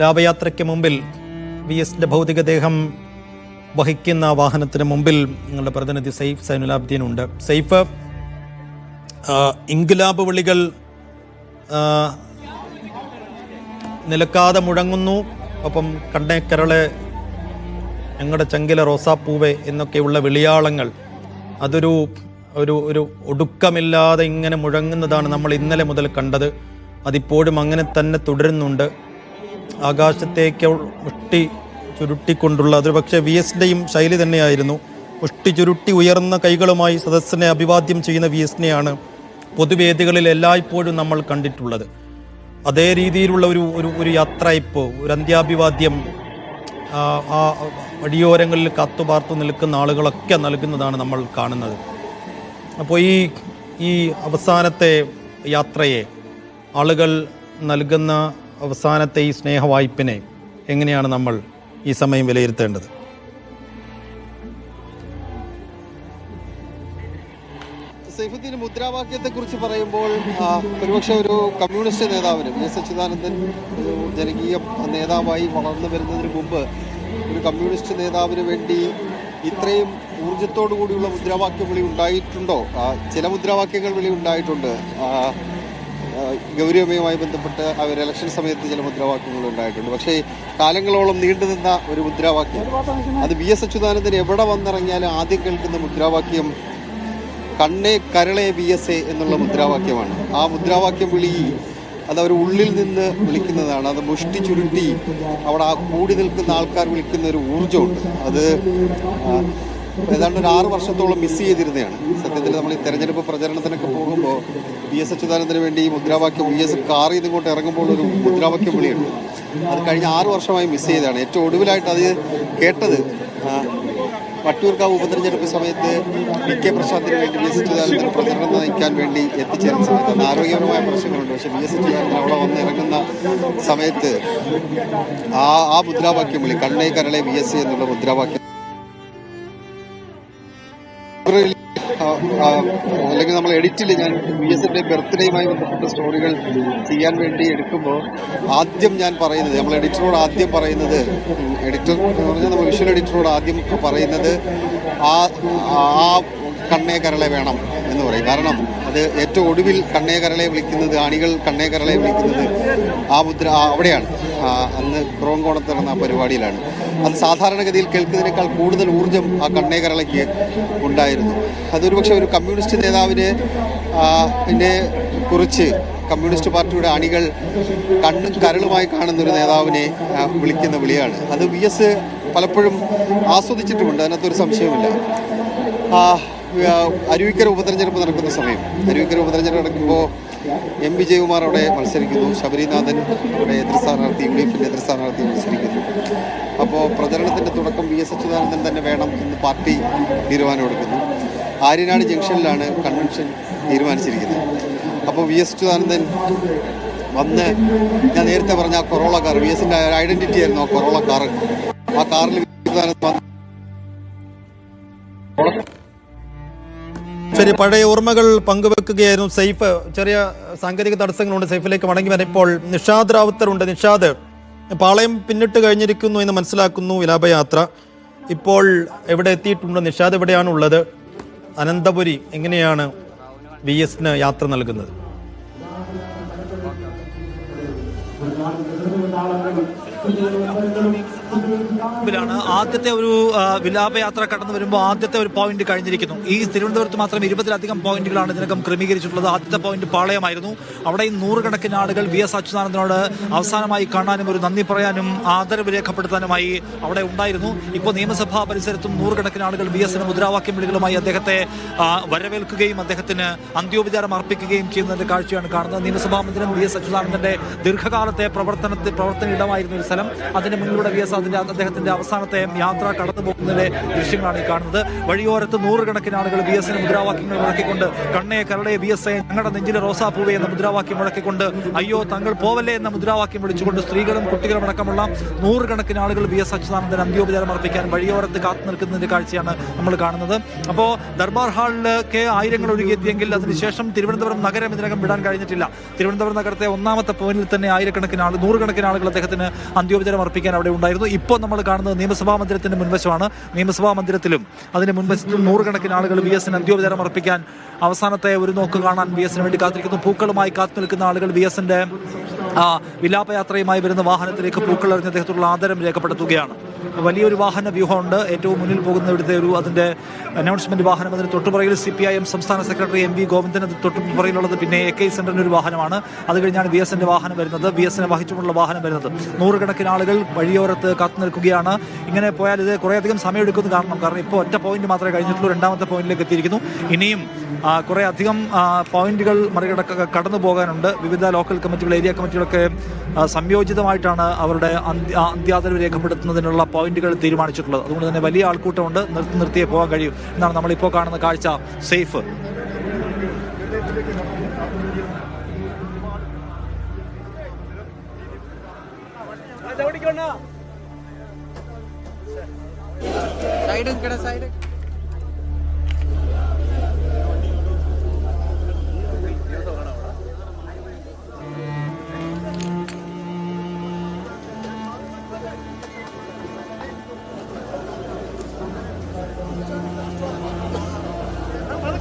ലാഭയാത്രയ്ക്ക് മുമ്പിൽ വി എസിന്റെ ഭൗതികദേഹം വഹിക്കുന്ന വാഹനത്തിന് മുമ്പിൽ നിങ്ങളുടെ പ്രതിനിധി സൈഫ് സൈനുലാബ്ദീൻ ഉണ്ട്. സൈഫ് ഇൻകുലാബ് വിളികൾ നിലക്കാതെ മുഴങ്ങുന്നു. ഒപ്പം കണ്ണേക്കരളെ ഞങ്ങളുടെ ചങ്കില റോസാപ്പൂവെ എന്നൊക്കെയുള്ള വിളിയാളങ്ങൾ അതൊരു ഒരു ഒരു ഒടുക്കമില്ലാതെ ഇങ്ങനെ മുഴങ്ങുന്നതാണ് നമ്മൾ ഇന്നലെ മുതൽ കണ്ടത്. അതിപ്പോഴും അങ്ങനെ തന്നെ തുടരുന്നുണ്ട്. ആകാശത്തേക്ക് മുഷ്ടി ചുരുട്ടിക്കൊണ്ടുള്ള അതൊരു പക്ഷേ വി എസിന്റെയും ശൈലി തന്നെയായിരുന്നു. മുഷ്ടി ചുരുട്ടി ഉയർന്ന കൈകളുമായി സദസ്സിനെ അഭിവാദ്യം ചെയ്യുന്ന വി എസിനെയാണ് പൊതുവേദികളിൽ എല്ലായ്പ്പോഴും നമ്മൾ കണ്ടിട്ടുള്ളത്. അതേ രീതിയിലുള്ള ഒരു ഒരു ഒരു യാത്രയിപ്പ് ഒരു അന്ത്യാഭിവാദ്യം ആ വഴിയോരങ്ങളിൽ കത്തുപാർത്തു നിൽക്കുന്ന ആളുകളൊക്കെ നൽകുന്നതാണ് നമ്മൾ കാണുന്നത്. അപ്പോൾ ഈ ഈ അവസാനത്തെ യാത്രയെ ആളുകൾ നൽകുന്ന അവസാനത്തെ ഈ സ്നേഹവായ്പിനെ എങ്ങനെയാണ് നമ്മൾ ഈ സമയം വിലയിരുത്തേണ്ടത്? സൈഫുദ്ദീൻ മുദ്രാവാക്യത്തെ കുറിച്ച് പറയുമ്പോൾ ഒരുപക്ഷെ ഒരു കമ്മ്യൂണിസ്റ്റ് നേതാവിന് വി എസ് അച്യുതാനന്ദൻ ഒരു ജനകീയ നേതാവായി വളർന്നു വരുന്നതിന് മുമ്പ് ഒരു കമ്മ്യൂണിസ്റ്റ് നേതാവിന് വേണ്ടി ഇത്രയും ഊർജത്തോടു കൂടിയുള്ള മുദ്രാവാക്യ വിളി ഉണ്ടായിട്ടുണ്ടോ ചില മുദ്രാവാക്യങ്ങൾ വിളി ഉണ്ടായിട്ടുണ്ട്. ഗൗരവമയുമായി ബന്ധപ്പെട്ട് അവർ ഇലക്ഷൻ സമയത്ത് ചില മുദ്രാവാക്യങ്ങൾ ഉണ്ടായിട്ടുണ്ട്. പക്ഷേ കാലങ്ങളോളം നീണ്ടു നിന്ന ഒരു മുദ്രാവാക്യം. അത് വി എസ് അച്യുതാനന്ദൻ എവിടെ വന്നിറങ്ങിയാലും ആദ്യം കേൾക്കുന്ന മുദ്രാവാക്യം കണ്ണേ കരളെ വി എസ് എ എന്നുള്ള മുദ്രാവാക്യമാണ്. ആ മുദ്രാവാക്യം വിളി അത് അവർ ഉള്ളിൽ നിന്ന് വിളിക്കുന്നതാണ്. അത് മുഷ്ടി ചുരുട്ടി അവിടെ കൂടി നിൽക്കുന്ന ആൾക്കാർ വിളിക്കുന്ന ഒരു ഊർജമുണ്ട്. അത് ഏതാണ്ട് ഒരു ആറ് വർഷത്തോളം മിസ് ചെയ്തിരുന്നതാണ്. സത്യത്തിൽ നമ്മൾ ഈ തെരഞ്ഞെടുപ്പ് പ്രചരണത്തിനൊക്കെ പോകുമ്പോൾ വി എസ് അച്യുതാനന്ദന് വേണ്ടി ഈ മുദ്രാവാക്യം വി എസ് കാറിൽ ഇങ്ങോട്ട് ഇറങ്ങുമ്പോൾ ഒരു മുദ്രാവാക്യം വിളിയുണ്ട്. അത് കഴിഞ്ഞ ആറ് വർഷമായി മിസ് ചെയ്തതാണ്. ഏറ്റവും ഒടുവിലായിട്ട് അത് കേട്ടത് വട്ടിയൂർക്കാവ് ഉപതെരഞ്ഞെടുപ്പ് സമയത്ത് വി കെ പ്രശാന്തിന് വേണ്ടി വി എസ് അച്യുതാനന്ദൻ പ്രചരണം നയിക്കാൻ വേണ്ടി എത്തിച്ചേരുന്ന സമയത്ത് അന്ന് ആരോഗ്യപരമായ പ്രശ്നങ്ങളുണ്ട്. പക്ഷേ വി എസ് അച്യുതാനന്ദൻ അവിടെ വന്ന് ഇറങ്ങുന്ന സമയത്ത് ആ ആ മുദ്രാവാക്യം വിളി കണ്ണേ കരളെ വി എസ് സി എന്നുള്ള മുദ്രാവാക്യം ലൈബ്രറിയിൽ, അല്ലെങ്കിൽ നമ്മൾ എഡിറ്റിൽ ഞാൻ വി എസിന്റെ ബർത്ത്ഡേയുമായി ബന്ധപ്പെട്ട സ്റ്റോറികൾ ചെയ്യാൻ വേണ്ടി എടുക്കുമ്പോൾ ആദ്യം ഞാൻ പറയുന്നത് നമ്മൾ എഡിറ്ററോട് ആദ്യം പറയുന്നത് എഡിറ്റർ എന്ന് പറഞ്ഞാൽ നമ്മൾ വിഷ്വൽ എഡിറ്ററോട് ആദ്യം പറയുന്നത് ആ ആ കണ്ണേ കരളെ വേണം എന്ന് പറയും. കാരണം അത് ഏറ്റവും ഒടുവിൽ കണ്ണേ കരളെ വിളിക്കുന്നത് അണികൾ കണ്ണേ കരളെ വിളിക്കുന്നത് ആ മുദ്ര അവിടെയാണ്. അന്ന് ക്രോങ്കോണത്ത് നടന്ന ആ പരിപാടിയിലാണ്. അത് സാധാരണഗതിയിൽ കേൾക്കുന്നതിനേക്കാൾ കൂടുതൽ ഊർജം ആ കണ്ണേ കരളയ്ക്ക് ഉണ്ടായിരുന്നു. അതൊരു പക്ഷേ ഒരു കമ്മ്യൂണിസ്റ്റ് നേതാവിനെ പിന്നെ കുറിച്ച് കമ്മ്യൂണിസ്റ്റ് പാർട്ടിയുടെ അണികൾ കണ്ണും കരളുമായി കാണുന്ന ഒരു നേതാവിനെ വിളിക്കുന്ന വിളിയാണ്. അത് വി എസ് പലപ്പോഴും ആസ്വദിച്ചിട്ടുമുണ്ട് അതിനകത്തൊരു ആ, അരുവിക്കര ഉപതെരഞ്ഞെടുപ്പ് നടക്കുന്ന സമയം. അരുവിക്കര ഉപതെരഞ്ഞെടുപ്പ് നടക്കുമ്പോൾ എം വിജയകുമാർ അവിടെ മത്സരിക്കുന്നു. ശബരിനാഥൻ അവിടെ എതിർ സ്ഥാനാർത്ഥി യു ഡി എഫിന്റെ എതിർ സ്ഥാനാർത്ഥി മത്സരിക്കുന്നു. അപ്പോൾ പ്രചരണത്തിന്റെ തുടക്കം വി എസ് അച്യുതാനന്ദൻ തന്നെ വേണം എന്ന് പാർട്ടി തീരുമാനമെടുക്കുന്നു. ആര്യനാട് ജംഗ്ഷനിലാണ് കൺവെൻഷൻ തീരുമാനിച്ചിരിക്കുന്നത്. അപ്പോൾ വി എസ് അച്യുതാനന്ദൻ വന്ന് ഞാൻ നേരത്തെ പറഞ്ഞ ആ കൊറോള കാർ വി എസിന്റെ ഐഡന്റിറ്റി ആയിരുന്നു ആ കൊറോള കാർ ആ കാറിൽ വന്ന് ശരി പഴയ ഓർമ്മകൾ പങ്കുവെക്കുകയായിരുന്നു സൈഫ് ചെറിയ സാങ്കേതിക തടസ്സങ്ങളുണ്ട് സൈഫിലേക്ക് മടങ്ങി വരാൻ ഇപ്പോൾ നിഷാദ് റാവുത്തറുണ്ട് നിഷാദ് പാളയം പിന്നിട്ട് കഴിഞ്ഞിരിക്കുന്നു എന്ന് മനസ്സിലാക്കുന്നു വിലാപയാത്ര ഇപ്പോൾ എവിടെ എത്തിയിട്ടുണ്ട് നിഷാദ് എവിടെയാണ് ഉള്ളത് അനന്തപുരി എങ്ങനെയാണ് വി എസിന് യാത്ര നൽകുന്നത് ാണ് ആദ്യത്തെ ഒരു വിലാപയാത്ര കടന്നു വരുമ്പോൾ ആദ്യത്തെ ഒരു പോയിന്റ് കഴിഞ്ഞിരിക്കുന്നു. ഈ തിരുവനന്തപുരത്ത് മാത്രം ഇരുപതിലധികം പോയിന്റുകളാണ് ഇതിനകം ക്രമീകരിച്ചിട്ടുള്ളത്. ആദ്യത്തെ പോയിന്റ് പാളയമായിരുന്നു. അവിടെ നൂറുകണക്കിന് ആളുകൾ വി എസ് അച്യുതാനന്ദനോട് അവസാനമായി കാണാനും ഒരു നന്ദി പറയാനും ആദരവ് രേഖപ്പെടുത്താനുമായി അവിടെ ഉണ്ടായിരുന്നു. ഇപ്പോൾ നിയമസഭാ പരിസരത്തും നൂറുകണക്കിന് ആളുകൾ വി എസിന് മുദ്രാവാക്യം വിളികളുമായി അദ്ദേഹത്തെ വരവേൽക്കുകയും അദ്ദേഹത്തിന് അന്ത്യോപചാരം അർപ്പിക്കുകയും ചെയ്യുന്നതിന്റെ കാഴ്ചയാണ് കാണുന്നത്. നിയമസഭാ മന്ദിരം വി എസ് അച്യുതാനന്ദന്റെ ദീർഘകാലത്തെ പ്രവർത്തനത്തിൽ പ്രവർത്തന ഇടമായിരുന്നു ഒരു സ്ഥലം. അതിന് മുന്നിലൂടെ വി എസ് അതിന്റെ അദ്ദേഹത്തിന്റെ അവസാനത്തെ യാത്ര കടന്നു പോകുന്നതിലെ ദൃശ്യങ്ങളാണ് ഈ കാണുന്നത്. വഴിയോരത്ത് നൂറുകണക്കിന് ആളുകൾ ബി എസ് എൻ മുദ്രാവാക്യങ്ങൾ മുഴക്കിക്കൊണ്ട് കണ്ണേ കരളെ ബി എസ് എ ഞങ്ങളുടെ നെഞ്ചിലെ റോസാപ്പൂവെ എന്ന മുദ്രാവാക്യം മുഴക്കിക്കൊണ്ട് അയ്യോ തങ്ങൾ പോവല്ലേ എന്ന മുദ്രാവാക്യം വിളിച്ചുകൊണ്ട് സ്ത്രീകളും കുട്ടികളും അടക്കമുള്ള നൂറുകണക്കിന് ആളുകൾ ബി എസ് അച്യുതാനന്ദൻ അന്ത്യോപചാരം അർപ്പിക്കാൻ വഴിയോരത്ത് കാത്തു നിൽക്കുന്നതിന്റെ കാഴ്ചയാണ് നമ്മൾ കാണുന്നത്. അപ്പോൾ ദർബാർ ഹാളിലേക്ക് ആയിരങ്ങൾ ഒഴുകിയെത്തിയെങ്കിൽ അതിനുശേഷം തിരുവനന്തപുരം നഗരം ഇതിനകം വിടാൻ കഴിഞ്ഞിട്ടില്ല. തിരുവനന്തപുരം നഗരത്തെ ഒന്നാമത്തെ പോയിന്റിൽ തന്നെ ആയിരക്കണക്കിന് ആൾ നൂറുകണക്കിന് ആളുകൾ അദ്ദേഹത്തിന് അന്ത്യോപചാരം അർപ്പിക്കാൻ അവിടെ ഉണ്ടായിരുന്നു. ഇപ്പോൾ നമ്മൾ കാണുന്നത് നിയമസഭാ മന്ദിരത്തിന്റെ മുൻവശമാണ്. നിയമസഭാ മന്ദിരത്തിലും അതിന് മുൻവശത്തും നൂറുകണക്കിന് ആളുകൾ വി എസിന് അന്ത്യോപചാരം അർപ്പിക്കാൻ അവസാനത്തെ ഒരു നോക്ക് കാണാൻ വി എസിന് വേണ്ടി കാത്തിരിക്കുന്നു. പൂക്കളുമായി കാത്തു നിൽക്കുന്ന ആളുകൾ വി എസിന്റെ വിലാപയാത്രയുമായി വരുന്ന വാഹനത്തിലേക്ക് പൂക്കൾ അദ്ദേഹത്തോടുള്ള ആദരം രേഖപ്പെടുത്തുകയാണ്. വലിയൊരു വാഹന വ്യൂഹമുണ്ട്. ഏറ്റവും മുന്നിൽ പോകുന്ന ഇവിടുത്തെ ഒരു അതിന്റെ അനൗൺസ്മെന്റ് വാഹനം അതിന് തൊട്ടുപുറയിൽ സി പി ഐ എം സംസ്ഥാന സെക്രട്ടറി എം വി ഗോവിന്ദൻ അത് തൊട്ടുപുറയിലുള്ളത് പിന്നെ എ കെ സെന്ററിന്റെ ഒരു വാഹനമാണ്. അത് കഴിഞ്ഞാണ് വി എസിന്റെ വാഹനം വരുന്നത്. വി എസിനെ വഹിച്ചുകൊണ്ടുള്ള വാഹനം വരുന്നത്. നൂറുകണക്കിന് ആളുകൾ വഴിയോരത്ത് കാത്തു നിൽക്കുകയാണ്. ഇങ്ങനെ പോയാൽ ഇത് കുറേയധികം സമയമെടുക്കുന്നു കാരണം കാരണം ഇപ്പോൾ ഒറ്റ പോയിന്റ് മാത്രമേ കഴിഞ്ഞിട്ടുള്ളൂ. രണ്ടാമത്തെ പോയിന്റിലേക്ക് എത്തിയിരിക്കുന്നു. ഇനിയും കുറേ അധികം പോയിന്റുകൾ മറികടക്ക കടന്നു പോകാനുണ്ട്. വിവിധ ലോക്കൽ കമ്മിറ്റികൾ ഏരിയ കമ്മിറ്റികളൊക്കെ സംയോജിതമായിട്ടാണ് അവരുടെ അന്ത്യ ആ, അന്ത്യാദരവ് രേഖപ്പെടുത്തുന്നതിനുള്ള പോയിന്റുകൾ തീരുമാനിച്ചിട്ടുള്ളത്. അതുകൊണ്ട് തന്നെ വലിയ ആൾക്കൂട്ടമുണ്ട്. നിർത്തി നിർത്തിയേ പോകാൻ കഴിയും. എന്നാണ് നമ്മളിപ്പോൾ കാണുന്ന കാഴ്ച. സേഫ്.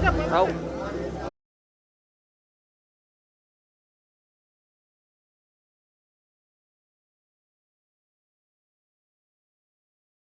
How?